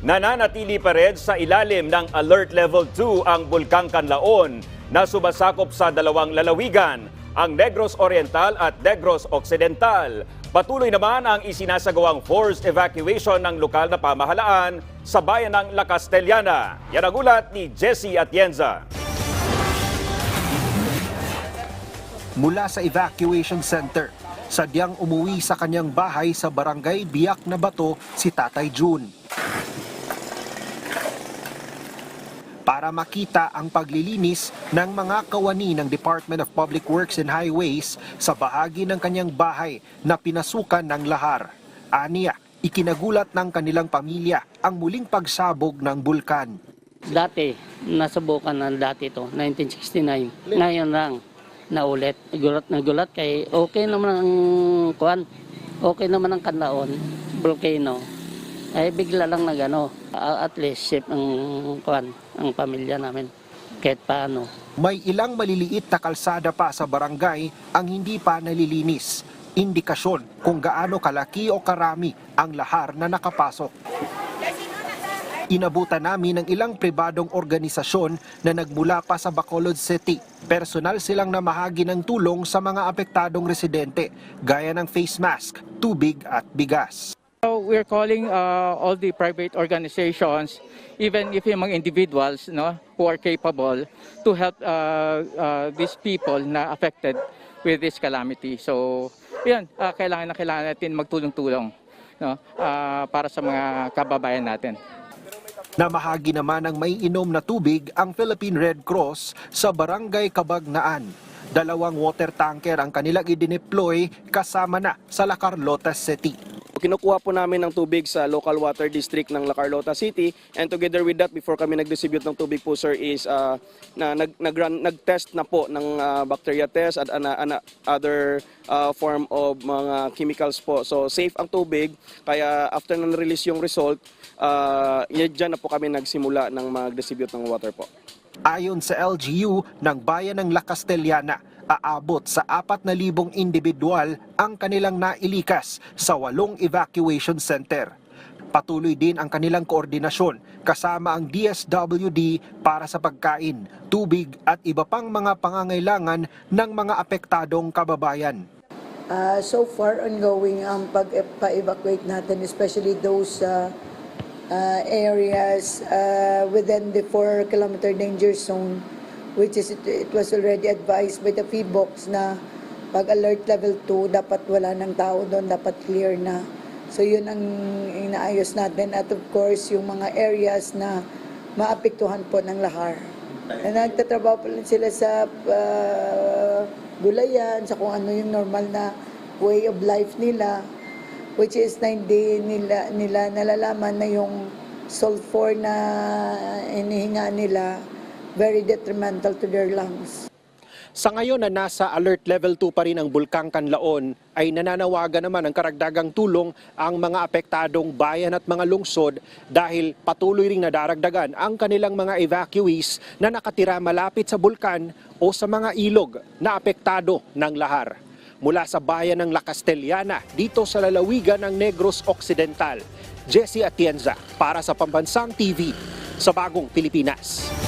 Nananatili pa rin sa ilalim ng Alert Level 2 ang Bulkang Kanlaon na sumasakop sa dalawang lalawigan, ang Negros Oriental at Negros Occidental. Patuloy naman ang isinasagawang forced evacuation ng lokal na pamahalaan sa bayan ng La Castellana. Yan ang ulat ni Jesse Atienza. mula sa evacuation center. Sadyang umuwi sa kanyang bahay sa barangay Biak na Bato si Tatay June. Para makita ang paglilinis ng mga kawani ng Department of Public Works and Highways sa bahagi ng kanyang bahay na pinasukan ng lahar. Aniya, ikinagulat ng kanilang pamilya ang muling pagsabog ng bulkan. Dati, nasubukan na dati to, 1969. Ngayon lang, naulit. Nagulat na gulat kay okay naman ang kuan. Okay naman ang kanlaon, volcano. Ay bigla lang na gano. At least safe ang kuan, ang pamilya namin. Kahit paano. May ilang maliliit na kalsada pa sa barangay ang hindi pa nalilinis. Indikasyon kung gaano kalaki o karami ang lahar na nakapasok. Inabutan namin ng ilang pribadong organisasyon na nagmula pa sa Bacolod City. Personal silang namahagi ng tulong sa mga apektadong residente, gaya ng face mask, tubig at bigas. We're calling uh, all the private organizations, even if yung mga individuals no, who are capable to help uh, uh, these people na affected with this calamity. So, yan, uh, kailangan na kailangan natin magtulong-tulong no, uh, para sa mga kababayan natin. Namahagi naman ng may inom na tubig ang Philippine Red Cross sa Barangay Kabagnaan. Dalawang water tanker ang kanilang idineploy kasama na sa La Carlota City. Kinukuha po namin ng tubig sa local water district ng La Carlota City and together with that before kami nag-distribute ng tubig po sir is uh, na nag nag-run nag-test na po ng uh, bacteria test at ana, ana- other uh, form of mga chemicals po. So safe ang tubig kaya after na release yung result uh, diyan na po kami nagsimula ng mag-distribute ng water po. Ayon sa LGU ng bayan ng La Castellana, aabot sa 4,000 individual ang kanilang nailikas sa walong evacuation center. Patuloy din ang kanilang koordinasyon kasama ang DSWD para sa pagkain, tubig at iba pang mga pangangailangan ng mga apektadong kababayan. Uh, so far, ongoing ang pag-evacuate natin, especially those uh, uh, areas uh, within the 4-kilometer danger zone, which is, it, it was already advised by the PBOX na pag alert level 2, dapat wala ng tao doon, dapat clear na. So yun ang inaayos natin. At of course, yung mga areas na maapektuhan po ng lahar. And nagtatrabaho rin sila sa uh, gulayan, sa kung ano yung normal na way of life nila, which is na hindi nila, nila nalalaman na yung sulfur na inihinga nila very detrimental to their lungs. Sa ngayon na nasa alert level 2 pa rin ang Bulkang Kanlaon, ay nananawagan naman ng karagdagang tulong ang mga apektadong bayan at mga lungsod dahil patuloy ring nadaragdagan ang kanilang mga evacuees na nakatira malapit sa bulkan o sa mga ilog na apektado ng lahar. Mula sa bayan ng La Castellana, dito sa lalawigan ng Negros Occidental, Jesse Atienza para sa Pambansang TV sa Bagong Pilipinas.